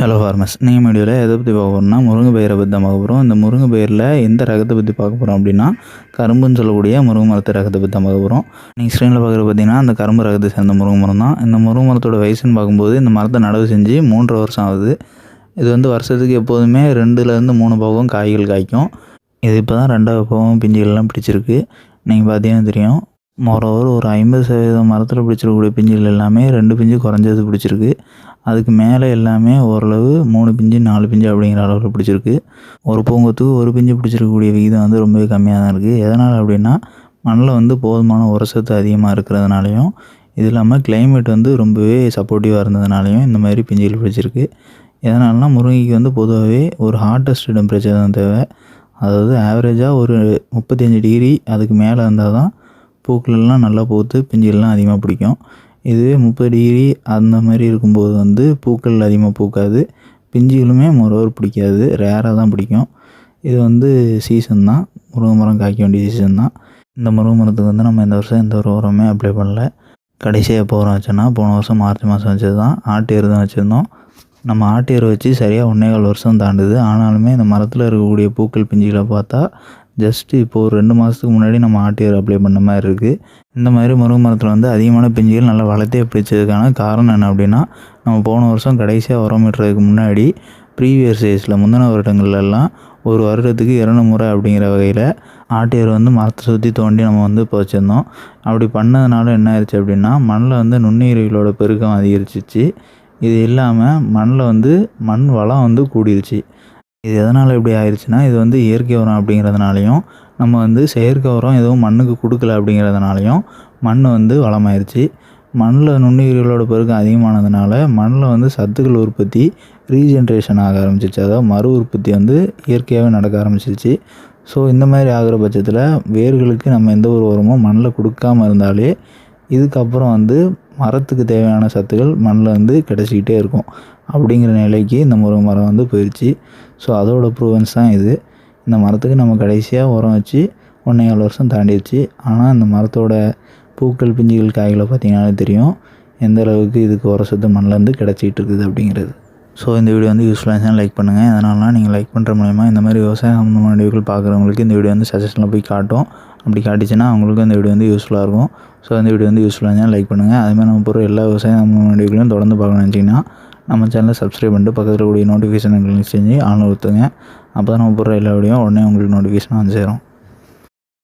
Hello ஃபார்மஸ் நீங்கள் வீடியோவில் எதை பற்றி பார்க்க போகிறோம்னா முருங்கை பயிரை பற்றி தான் பார்க்க போகிறோம் இந்த முருங்கை பயிரில் எந்த ரகத்தை பற்றி பார்க்க போகிறோம் அப்படின்னா கரும்புன்னு சொல்லக்கூடிய முருங்கை மரத்து ரகத்தை பற்றி தான் பார்க்க போகிறோம் நீங்கள் ஸ்க்ரீனில் பார்க்குறது பார்த்தீங்கன்னா அந்த கரும்பு ரகத்தை சேர்ந்த முருங்கை மரம் தான். இந்த முருங்கை மரத்தோட வயசுன்னு பார்க்கும்போது இந்த மரத்தை நடவு செஞ்சு மூன்றரை வருஷம் ஆகுது. இது வந்து வருஷத்துக்கு எப்போதுமே ரெண்டுலேருந்து மூணு பாகம் காய்கள் காய்க்கும். இது இப்போ தான் ரெண்டாவது பாகம் பிஞ்சுகள்லாம் பிடிச்சிருக்கு. நீங்கள் பார்த்தீங்கன்னா தெரியும் மொரோவர் ஒரு ஐம்பது சதவீதம் மரத்தில் பிடிச்சிருக்கக்கூடிய பிஞ்சுகள் எல்லாமே ரெண்டு பிஞ்சு குறைஞ்சது பிடிச்சிருக்கு. அதுக்கு மேலே எல்லாமே ஓரளவு மூணு பிஞ்சு நாலு பிஞ்சு அப்படிங்கிற அளவில் பிடிச்சிருக்கு. ஒரு பூங்கத்துக்கு ஒரு பிஞ்சு பிடிச்சிருக்கக்கூடிய விகிதம் வந்து ரொம்பவே கம்மியாக தான் இருக்குது எதனால் அப்படின்னா மண்ணில் வந்து போதுமான உரசத்து அதிகமாக இருக்கிறதுனாலையும் இது இல்லாமல் கிளைமேட் வந்து ரொம்பவே சப்போர்ட்டிவாக இருந்ததுனாலையும் இந்த மாதிரி பிஞ்சுகள் பிடிச்சிருக்கு. எதனால்னா முருங்கைக்கு வந்து பொதுவாகவே ஒரு ஹாட்டஸ்ட் டெம்பரேச்சர் தான் தேவை. அதாவது ஆவரேஜாக ஒரு முப்பத்தஞ்சு டிகிரி அதுக்கு மேலே இருந்தால் தான் பூக்களெல்லாம் நல்லா பூத்து பிஞ்சுகள்லாம் அதிகமாக பிடிக்கும். இதுவே முப்பது டிகிரி அந்த மாதிரி இருக்கும்போது வந்து பூக்கள் அதிகமாக பூக்காது. பிஞ்சுகளுமே மொரோவர் பிடிக்காது. ரேராக தான் பிடிக்கும். இது வந்து சீசன் தான். முருங்கை மரம் காய்க்க வேண்டிய சீசன் தான். இந்த முருங்கை மரத்துக்கு வந்து நம்ம இந்த வருஷம் எந்த ஒரு உரமே அப்ளை பண்ணல. கடைசியாக எப்போ உரம் வச்சோன்னா போன வருஷம் மார்ச் மாதம் வச்சது தான். ஆட்டு எரு தான் வச்சுருந்தோம். நம்ம ஆட்டு எரு வச்சு சரியாக ஒன்றேகால் வருஷம் தாண்டுது. ஆனாலுமே இந்த மரத்தில் இருக்கக்கூடிய பூக்கள் பிஞ்சுகளை பார்த்தா ஜஸ்ட்டு இப்போது ஒரு ரெண்டு மாதத்துக்கு முன்னாடி நம்ம ஆட்டியர் அப்ளை பண்ண மாதிரி இருக்குது இந்த மாதிரி முருங்கை மரத்தில் வந்து அதிகமான பிஞ்சுகள் நல்லா வளர்த்தே பிடிச்சதுக்கான காரணம் என்ன அப்படின்னா நம்ம போன வருஷம் கடைசியாக உரம் விட்டுறதுக்கு முன்னாடி ப்ரீவியஸ் டேஸில் முந்தின வருடங்கள்லாம் ஒரு வருடத்துக்கு இரண்டு முறை அப்படிங்கிற வகையில் ஆட்டியர் வந்து மரத்தை சுற்றி தோண்டி நம்ம வந்து இப்போ வச்சுருந்தோம். அப்படி பண்ணதுனால என்ன ஆயிடுச்சு அப்படின்னா மண்ணில் வந்து நுண்ணுயிரிகளோட பெருக்கம் அதிகரிச்சிச்சு. இது இல்லாமல் மண்ணில் வந்து மண் வளம் வந்து கூடிருச்சு. இது எதனால் இப்படி ஆயிடுச்சுன்னா இது வந்து இயற்கை உரம் அப்படிங்கிறதுனாலையும் நம்ம வந்து செயற்கை உரம் எதுவும் மண்ணுக்கு கொடுக்கல அப்படிங்கிறதுனாலையும் மண் வந்து வளமாயிருச்சு. மண்ணில் நுண்ணுயிர்களோட பெருக்கம் அதிகமானதுனால மண்ணில் வந்து சத்துக்கள் உற்பத்தி ரீஜென்ரேஷன் ஆக ஆரம்பிச்சிச்சு அதாவது மறு உற்பத்தி வந்து இயற்கையாகவே நடக்க ஆரம்பிச்சிருச்சு. ஸோ இந்த மாதிரி ஆகிற பட்சத்தில் வேர்களுக்கு நம்ம எந்த ஒரு உரமும் மண்ணில் கொடுக்காமல் இருந்தாலே இதுக்கப்புறம் வந்து மரத்துக்கு தேவையான சத்துக்கள் மண்ணில் வந்து கிடச்சிக்கிட்டே இருக்கும் அப்படிங்கிற நிலைக்கு இந்த முருங்கை மரம் வந்து போயிடுச்சு ஸோ அதோட ப்ரூவன்ஸ் தான் இது. இந்த மரத்துக்கு நம்ம கடைசியாக உரம் வச்சு ஒன்றே ஏழு வருஷம் தாண்டிடுச்சு ஆனால் இந்த மரத்தோட பூக்கள் பிஞ்சுகள் காய்களை பார்த்திங்கனாலே தெரியும் எந்த அளவுக்கு இதுக்கு உரசத்து மண்ணிலேருந்து கிடச்சிக்கிட்டு இருக்குது அப்படிங்கிறது. ஸோ இந்த வீடியோ வந்து யூஸ்ஃபுல்லாக இருந்தால் லைக் பண்ணுங்கள் அதனால நீங்கள் லைக் பண்ணுற மூலயமா இந்த மாதிரி விவசாயம் சம்மந்தமான வீடியோக்கள் பார்க்குறவங்களுக்கு இந்த வீடியோ வந்து சஜஷனில் போய் காட்டும். அப்படி காட்டிச்சுன்னா அவங்களுக்கும் இந்த வீடியோ வந்து யூஸ்ஃபுல்லாக இருக்கும். ஸோ இந்த வீடியோ வந்து யூஸ்ஃபுல்லாக இருந்தால் லைக் பண்ணுங்கள் அதுமாதிரி நம்ம போகிற எல்லா விவசாயம் சம்மந்தமான வீடியோக்களையும் தொடர்ந்து பார்க்கணும்னு நினச்சிங்கன்னா நம்ம சேனலை சப்ஸ்கிரைப் பண்ணிட்டு பக்கத்தில் கூடிய நோட்டிஃபிகேஷன் கிளிக் செஞ்சு ஆன் ஊற்றுங்க அப்போ தான் நம்ம போடுற எல்லா வீடியோ உடனே உங்களுக்கு நோட்டிஃபிகேஷன் வந்து சேரும்.